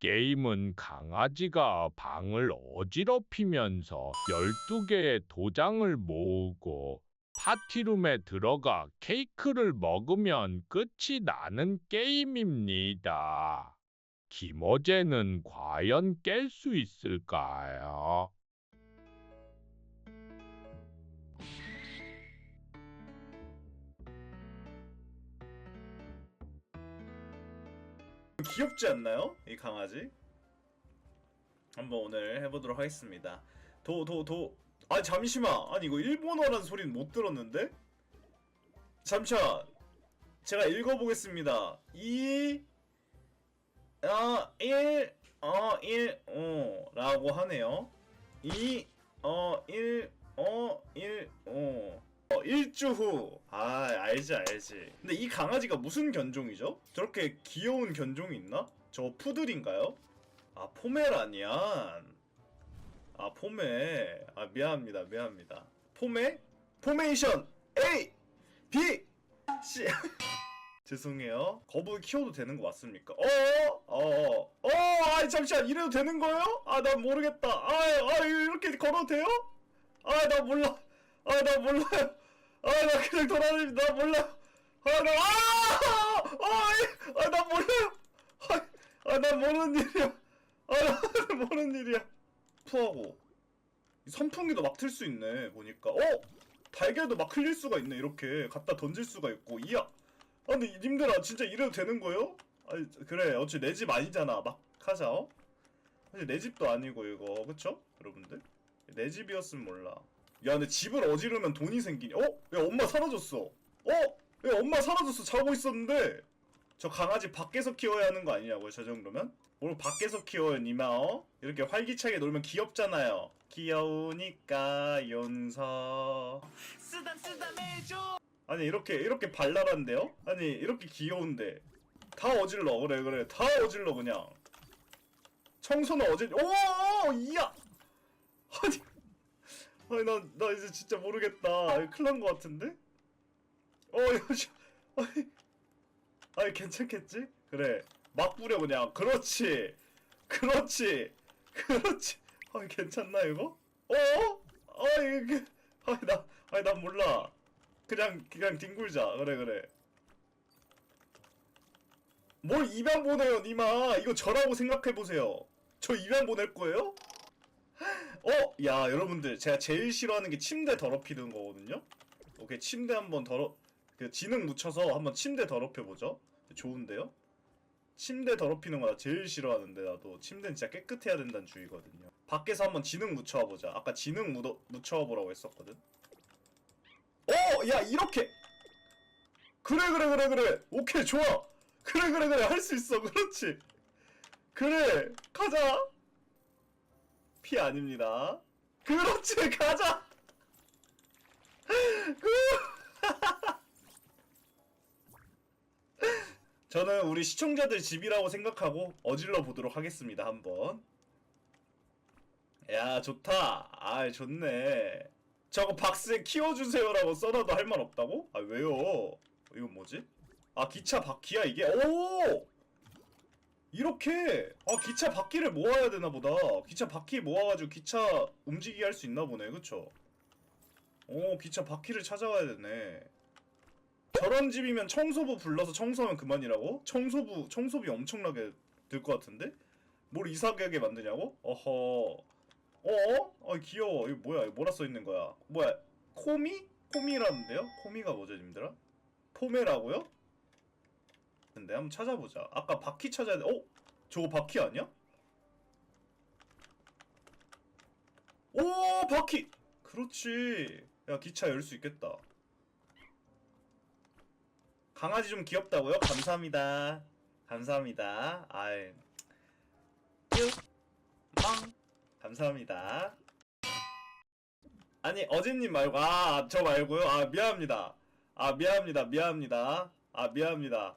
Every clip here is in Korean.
게임은 강아지가 방을 어지럽히면서 12개의 도장을 모으고 파티룸에 들어가 케이크를 먹으면 끝이 나는 게임입니다. 김어제는 과연 깰 수 있을까요? 귀엽지 않나요? 이 강아지? 한번 오늘 해보도록 하겠습니다. 도 도 도. 아 잠시만. 아니 이거 일본어란 소리는 못 들었는데? 잠시만. 제가 읽어보겠습니다. 이, 어, 일, 어, 일, 어, 라고 하네요. 이, 어, 일, 어, 일, 어. 어, 일주 후. 아, 알지, 알지. 근데 이 강아지가 무슨 견종이죠? 저렇게 귀여운 견종이 있나? 저 푸들인가요? 아, 포메라니안. 아, 포메. 아, 미안합니다, 미안합니다. 포메? 포메이션! A! B! C! 죄송해요. 거북이 키워도 되는 거 맞습니까? 어? 어? 어? 아, 잠시만. 이래도 되는 거예요? 아, 난 모르겠다. 아, 아, 이렇게 걸어도 돼요? 아, 나 몰라. 아, 나 몰라요. 아, 나 그냥 돌아다니, 나 몰라. 아, 나, 아! 몰라요. 아, 아, 나 모르는 일이야. 아, 나 모르는 일이야. 푸하고. 이 선풍기도 막 틀 수 있네, 보니까. 어? 달걀도 막 흘릴 수가 있네, 이렇게. 갖다 던질 수가 있고. 이야. 아, 근데 님들아, 진짜 이래도 되는 거예요? 아니, 그래. 어차피 내 집 아니잖아. 막 하자, 어? 사실 내 집도 아니고, 이거. 그쵸? 여러분들? 내 집이었으면 몰라. 야, 근데 집을 어지르면 돈이 생기니. 어? 야, 엄마 사라졌어. 어? 야, 엄마 사라졌어. 자고 있었는데. 저 강아지 밖에서 키워야 하는 거 아니냐고요, 저 정도면? 뭘 밖에서 키워요, 니마, 어? 이렇게 활기차게 놀면 귀엽잖아요. 귀여우니까, 윤서. 쓰담 쓰담 해줘 아니, 이렇게, 이렇게 발랄한데요? 아니, 이렇게 귀여운데. 다 어질러, 그래, 그래. 다 어질러, 그냥. 청소는 어질, 오! 이야! 아니. 아니 나, 나 이제 진짜 모르겠다. 이거 큰일 난거 같은데? 어 씨- 아니, 아니 괜찮겠지? 그래. 막 뿌려 그냥. 그렇지. 그렇지. 그렇지. 아니 괜찮나 이거? 어? 아니 이게. 아니 나 아니 난 몰라. 그냥 그냥 뒹굴자. 그래 그래. 뭘 입양 보내요 니마. 이거 저라고 생각해보세요. 저 입양 보낼 거예요? 어? 야 여러분들 제가 제일 싫어하는 게 침대 더럽히는 거거든요? 오케이 침대 한번 더러 그 지능 묻혀서 한번 침대 더럽혀보죠. 좋은데요? 침대 더럽히는 거나 제일 싫어하는데 나도 침대는 진짜 깨끗해야 된다는 주의거든요. 밖에서 한번 지능 묻혀보자. 아까 지능 묻어, 묻혀보라고 했었거든. 어! 야 이렇게! 그래 그래 그래 그래! 오케이 좋아! 그래 그래 그래! 할 수 있어 그렇지! 그래! 가자 피 아닙니다. 그렇지 가자. 그 저는 우리 시청자들 집이라고 생각하고 어질러 보도록 하겠습니다 한번. 야 좋다. 아 좋네. 저거 박스에 키워주세요라고 써놔도 할 말 없다고? 아 왜요? 이건 뭐지? 아 기차 바퀴야 이게? 오! 이렇게 아 기차 바퀴를 모아야 되나 보다 기차 바퀴 모아가지고 기차 움직이게 할 수 있나 보네 그쵸 오 기차 바퀴를 찾아가야 되네 저런 집이면 청소부 불러서 청소하면 그만이라고? 청소부 청소비 엄청나게 들 것 같은데? 뭘 이상하게 만드냐고? 어허 어? 아 귀여워 이거 뭐야 이거 뭐라 써있는 거야 뭐야 코미? 코미라는데요? 코미가 뭐죠 님들아? 포메라고요? 근데 한번 찾아보자. 아까 바퀴 찾아야 돼. 어? 저거 바퀴 아니야? 오 바퀴. 그렇지. 야 기차 열 수 있겠다. 강아지 좀 귀엽다고요? 감사합니다. 감사합니다. 아이. 빵. 감사합니다. 아니 어제님 말고 아 저 말고요. 아 미안합니다. 아 미안합니다. 미안합니다. 아 미안합니다.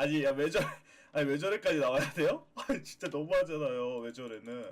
아니 야, 왜 저래 아니 왜 저래까지 나와야 돼요? 아니 진짜 너무하잖아요 왜 저래는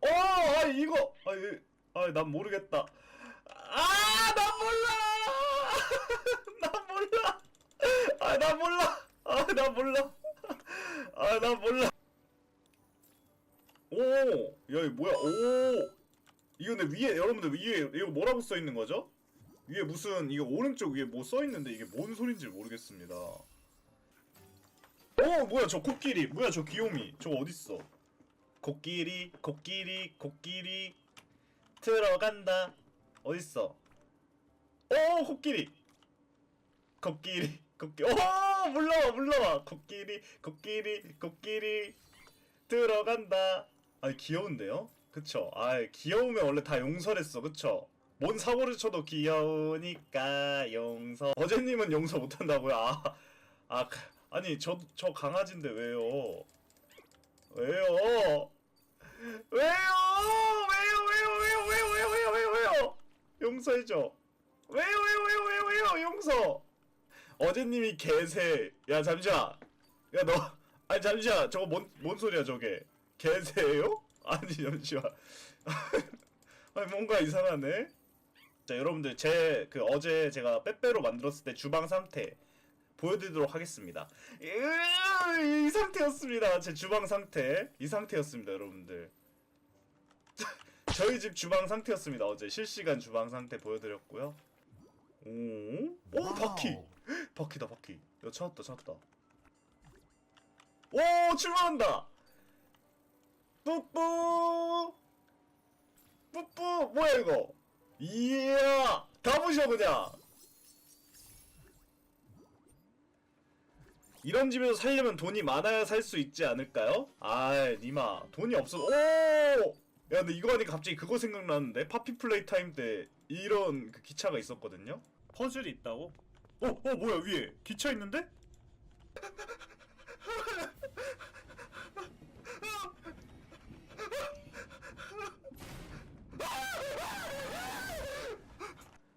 어 아니 이거 아니 아니 난 모르겠다 아난 몰라 난 몰라 아난 몰라 아난 몰라 아난 몰라 오! 야, 이거 뭐야? 오! 이거 근데 위에, 여러분들 위에, 이거 뭐라고 써 있는 거죠? 위에 무슨, 이거 오른쪽 위에 뭐 써 있는데 이게 뭔 소린지 모르겠습니다. 오! 뭐야, 저 코끼리. 뭐야, 저 귀요미. 저거 어딨어? 코끼리, 코끼리, 코끼리. 들어간다. 어딨어? 오! 코끼리! 코끼리, 코끼리. 오! 물러와, 물러와. 코끼리, 코끼리, 코끼리. 들어간다. 아니 귀여운데요? 그쵸? 아 귀여우면 원래 다 용서랬어 그쵸? 뭔 사고를 쳐도 귀여우니까 용서 어제님은 용서 못한다고요? 아, 아 가- 아니 저, 저 강아지인데 왜요? 왜요? 왜요? 왜요 왜요 왜요 왜요 왜요 왜요 왜요 용서해줘 왜요 왜요 왜요 왜요 왜요 용서 어제님이 개새 야 잠시만 야 너 아니 잠시만 저거 뭔, 뭔 소리야 저게 개새예요? 아니 잠시만 아니 뭔가 이상하네 자 여러분들 제 그 어제 제가 빼빼로 만들었을 때 주방 상태 보여드리도록 하겠습니다. 이, 이 상태였습니다. 제 주방 상태. 이 상태였습니다 여러분들. 저희 집 주방 상태였습니다. 어제 실시간 주방 상태 보여드렸고요. 오, 오 바퀴. 바퀴다 바퀴. 야 찾았다 찾았다. 오 출발한다! 뿌뿌 뿌뿌 뭐야 이거? 이야! 가보셔 그냥 이런 집에서 살려면 돈이 많아야 살 수 있지 않을까요? 아이 니마 돈이 없어 오! 야 근데 이거 하니까 갑자기 그거 생각나는데 파피 플레이 타임 때 이런 그 기차가 있었거든요 퍼즐이 있다고? 어? 어 뭐야 위에 기차 있는데?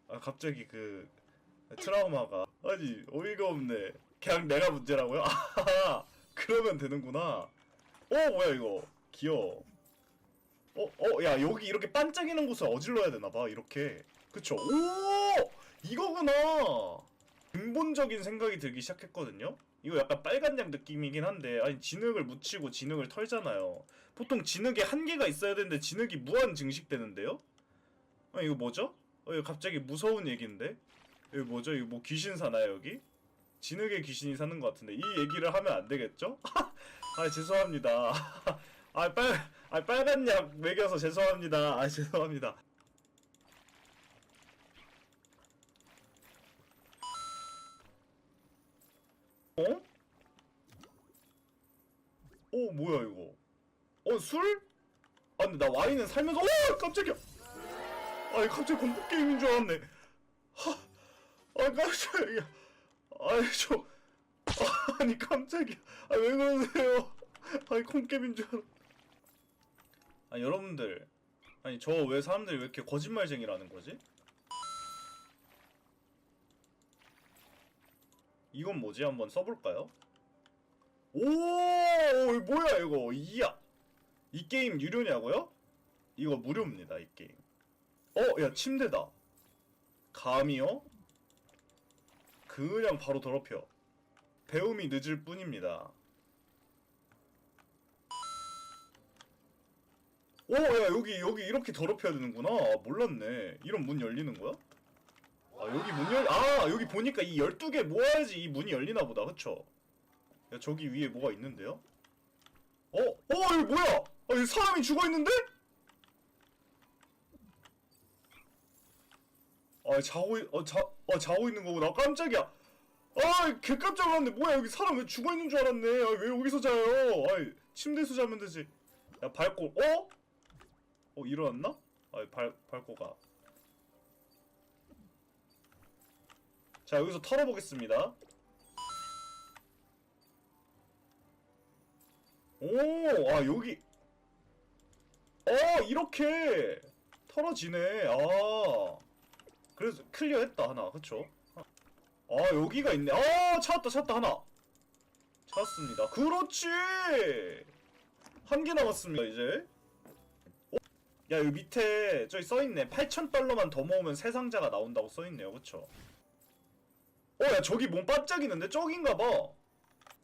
아 갑자기 그 트라우마가 아니 어이가 없네 그냥 내가 문제라고요? 아 그러면 되는구나 어 뭐야 이거 귀여워 어? 어? 야 여기 이렇게 반짝이는 곳을 어질러야 되나봐 이렇게 그쵸? 오! 이거구나 근본적인 생각이 들기 시작했거든요 이거 약간 빨간 양 느낌이긴 한데 아니 진흙을 묻히고 진흙을 털잖아요 보통 진흙에 한계가 있어야 되는데 진흙이 무한 증식되는데요? 아 이거 뭐죠? 어, 이거 갑자기 무서운 얘기인데? 여기 뭐죠? 이거 뭐 귀신 사나요 여기? 진흙에 귀신이 사는 것 같은데 이 얘기를 하면 안 되겠죠? 아 죄송합니다. 아 빨, 아 빨간 약 먹여서 죄송합니다. 아 죄송합니다. 어? 어 뭐야 이거? 어 술? 아 근데 나 와인은 살면서 어 깜짝이야. 아니 갑자기 공포 게임인 줄 알았네. 하, 아 깜짝이야. 아니 저 아니 깜짝이야. 아 왜 그러세요? 아니 콩게임인 줄 알아. 아니 여러분들, 아니 저 왜 사람들이 왜 이렇게 거짓말쟁이라는 거지? 이건 뭐지? 한번 써볼까요? 오, 뭐야 이거? 이야, 이 게임 유료냐고요? 이거 무료입니다 이 게임. 어, 야 침대다. 감이요? 그냥 바로 더럽혀. 배움이 늦을 뿐입니다. 오, 야 여기 여기 이렇게 더럽혀야 되는구나. 아, 몰랐네. 이런 문 열리는 거야? 아 여기 문 열, 아 여기 보니까 이 12개 모아야지 이 문이 열리나 보다. 그쵸? 야 저기 위에 뭐가 있는데요? 어? 어 이거 뭐야? 아 여기 사람이 죽어 있는데? 아 자고 있- 어, 자, 어 자고 있는 거구나. 깜짝이야. 아개 깜짝 놀랐네. 뭐야 여기 사람 왜 죽어 있는 줄 알았네. 아, 왜 여기서 자요? 아 침대에서 자면 되지. 야 밟고 어? 어 일어났나? 아발 밟고 가 자 여기서 털어보겠습니다. 오 아 여기. 어 이렇게. 털어지네. 아 그래서 클리어했다 하나 그쵸? 아 여기가 있네 아 찾았다 찾았다 하나 찾았습니다 그렇지 한 개 남았습니다 이제 어? 야 여기 밑에 저기 써있네 8,000달러만 더 모으면 새 상자가 나온다고 써있네요 그쵸? 어야 저기 뭔 반짝이는데 저긴가봐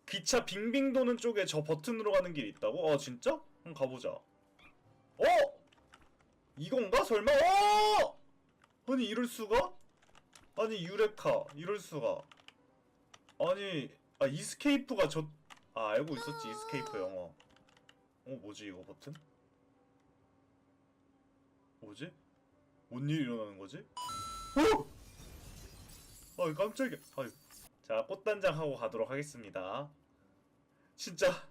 기차 빙빙 도는 쪽에 저 버튼으로 가는 길이 있다고? 아 진짜? 한번 가보자 어? 이건가 설마? 어? 아니 이럴 수가? 아니 유레카 이럴 수가? 아니 아 이스케이프가 저 아 알고 있었지 이스케이프 영어. 어 뭐지 이거 버튼? 뭐지? 뭔 일이 일어나는 거지? 어! 아 깜짝이야. 아유. 자 꽃단장 하고 가도록 하겠습니다. 진짜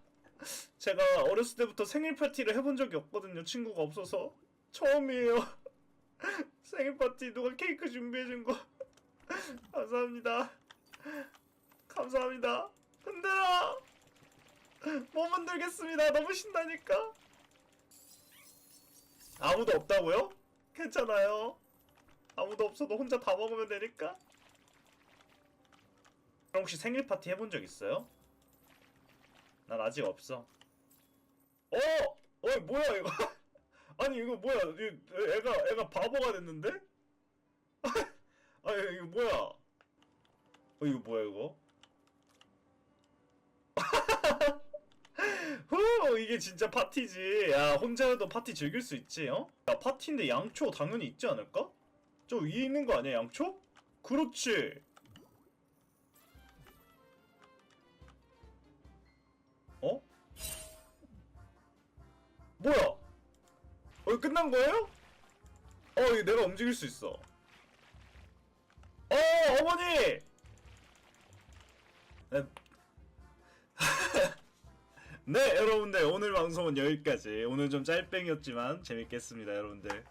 제가 어렸을 때부터 생일 파티를 해본 적이 없거든요. 친구가 없어서 처음이에요. 생일 파티 누가 케이크 준비해준 거 감사합니다. 감사합니다. 흔들어. 못 만들겠습니다. 너무 신나니까. 아무도 없다고요? 괜찮아요. 아무도 없어도 혼자 다 먹으면 되니까. 그럼 혹시 생일 파티 해본 적 있어요? 난 아직 없어. 어? 어 뭐야 이거? 아니 이거 뭐야? 이- 애가 애가 바보가 됐는데? 아 이거 뭐야? 어 이거 뭐야 이거? 후 이게 진짜 파티지. 야 혼자여도 파티 즐길 수 있지, 어? 야 파티인데 양초 당연히 있지 않을까? 저 위에 있는 거 아니야 양초? 그렇지. 어? 뭐야? 어 끝난 거예요? 어 내가 움직일 수 있어. 어 어머니. 네. 네 여러분들 오늘 방송은 여기까지 오늘 좀 짤뺑이었지만 재밌겠습니다 여러분들